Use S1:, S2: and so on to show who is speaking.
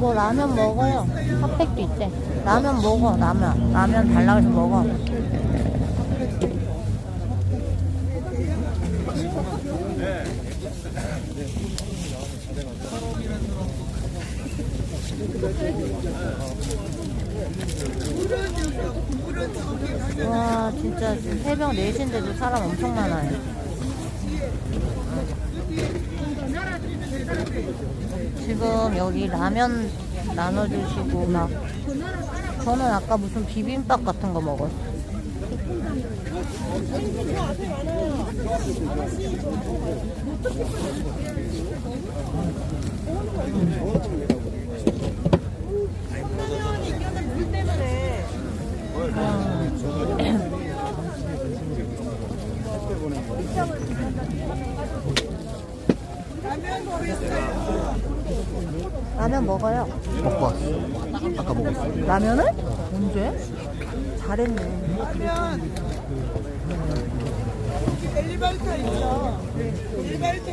S1: 뭐 라면 먹어요. 핫팩도 있대. 라면 먹어. 라면. 라면 달라고 해서 먹어. 와 진짜 지금 새벽 4시인데도 사람 엄청 많아요. 지금 여기 라면 나눠주시고 막 저는 아까 무슨 비빔밥 같은 거 먹었어요. 라면 먹어요.
S2: 먹고 왔어. 아까 먹었어.
S1: 라면을? 언제? 잘했네.
S3: 엘리베이터 있어. 엘리베이터